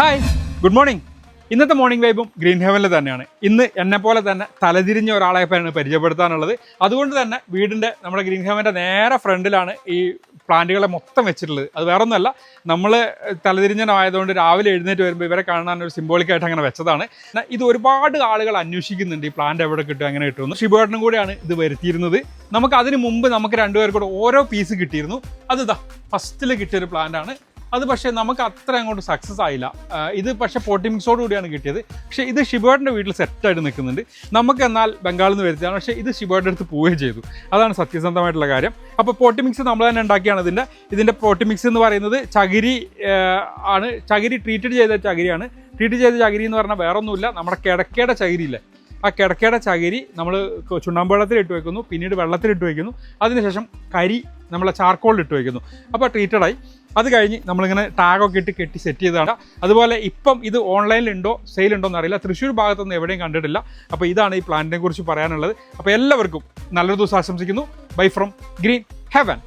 Hi good morning ഇന്നത്തെ morning വൈബും green ഹെവനിൽ തന്നെയാണ്. ഇന്ന് എന്നെ പോലെ തന്നെ തലതിരിഞ്ഞ ഒരാളെ പേരാണ് പരിചയപ്പെടുത്താനുള്ളത്. അതുകൊണ്ട് തന്നെ വീടിന്റെ നമ്മുടെ ഗ്രീൻ ഹെവന്റെ നേരെ ഫ്രണ്ടിലാണ് ഈ പ്ലാന്റുകളെ മൊത്തം വെച്ചിട്ടുള്ളത്. അത് വേറെ ഒന്നുമല്ല നമ്മൾ തലതിരിഞ്ഞനായതുകൊണ്ട് രാവിലെ എഴുന്നേറ്റ് വരുമ്പോൾ ഇവരെ കാണാൻ ഒരു സിംബോളിക്കായിട്ട് അങ്ങനെ വെച്ചതാണ്. ഇത് ഒരുപാട് ആളുകൾ അന്വേഷിക്കുന്നുണ്ട് ഈ പ്ലാന്റ് എവിടെ കിട്ടും അങ്ങനെ കിട്ടുമെന്ന് ശിവേട്ടനും കൂടിയാണ് ഇത് വരുത്തിയിരുന്നത്. നമുക്ക് അതിന് മുമ്പ് നമുക്ക് രണ്ടുപേർക്കൂടെ കൂടെ ഓരോ പീസ് കിട്ടിയിരുന്നു. അത് ഇതാ ഫസ്റ്റിൽ കിട്ടിയൊരു പ്ലാന്റ് ആണ്. അത് പക്ഷേ നമുക്ക് അത്ര അങ്ങോട്ട് സക്സസ് ആയില്ല. ഇത് പക്ഷേ പോട്ടിമിക്സോട് കൂടിയാണ് കിട്ടിയത്. പക്ഷേ ഇത് ഷിബേട്ടിന്റെ വീട്ടിൽ സെറ്റായിട്ട് നിൽക്കുന്നുണ്ട്. നമുക്ക് എന്നാൽ ബംഗാളിൽ നിന്ന് വരുത്തിയാണ്. പക്ഷേ ഇത് ഷിബേട്ടിന്റെ അടുത്ത് പോവുകയും ചെയ്തു. അതാണ് സത്യസന്ധമായിട്ടുള്ള കാര്യം. അപ്പോൾ പോട്ടിമിക്സ് നമ്മൾ തന്നെ ഉണ്ടാക്കിയാണ് ഇതിന്റെ ഇതിന്റെ പോട്ടിമിക്സ് എന്ന് പറയുന്നത് ചകിരി ആണ്. ചകിരി ട്രീറ്റഡ് ചെയ്ത ചകിരിയാണ്. ട്രീറ്റ് ചെയ്ത ചകിരി എന്ന് പറഞ്ഞാൽ വേറൊന്നുമില്ല. നമ്മുടെ കിടക്കയുടെ ചകിരിയില്ലേ ആ കിടക്കയുടെ ചകിരി നമ്മൾ ചുണ്ണാമ്പ് വെള്ളത്തിലിട്ട് വെക്കുന്നു. പിന്നീട് വെള്ളത്തിലിട്ട് വെക്കുന്നു. അതിനുശേഷം കരി നമ്മളെ ചാർക്കോളിൽ ഇട്ട് വെക്കുന്നു. അപ്പോൾ ട്രീറ്റഡായി അത് കഴിഞ്ഞ് നമ്മളിങ്ങനെ ടാഗൊക്കെ ഇട്ട് കെട്ടി സെറ്റ് ചെയ്തതാണ്. അതുപോലെ ഇപ്പം ഇത് ഓൺലൈനിലുണ്ടോ സെയിൽ ഉണ്ടോ എന്നറിയില്ല. തൃശ്ശൂർ ഭാഗത്തൊന്നും എവിടെയും കണ്ടിട്ടില്ല. അപ്പോൾ ഇതാണ് ഈ പ്ലാന്റിനെ കുറിച്ച് പറയാനുള്ളത്. അപ്പോൾ എല്ലാവർക്കും നല്ലൊരു ദിവസം ആശംസിക്കുന്നു. Bye from green heaven